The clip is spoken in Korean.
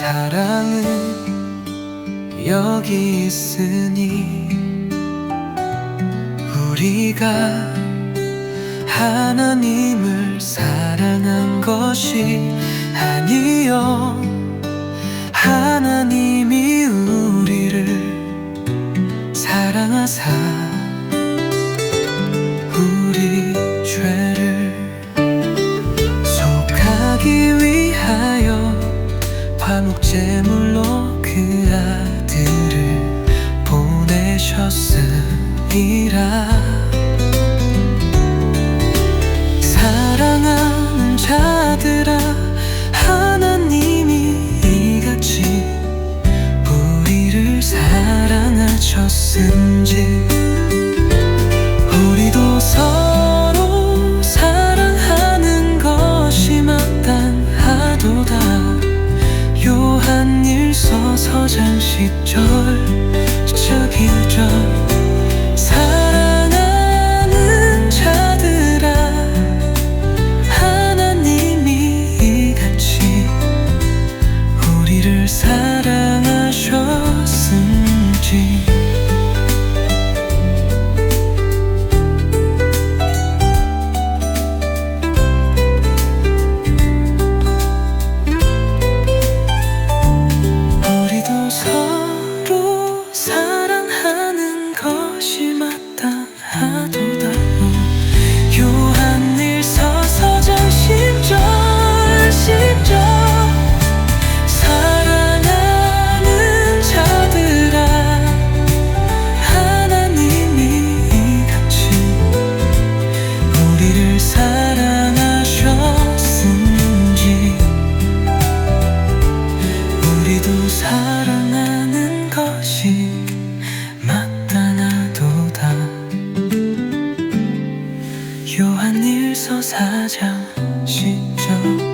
사랑은 여기 있으니 우리가 하나님을 사랑한 것이 아니요. 하나님이 우리를 사랑하사 제물로 그 아들을 보내셨으리라. 사랑하는 자들아 하나님이 이같이 우리를 사랑하셨은지 서 서장 10절 11절 我擦枪洗。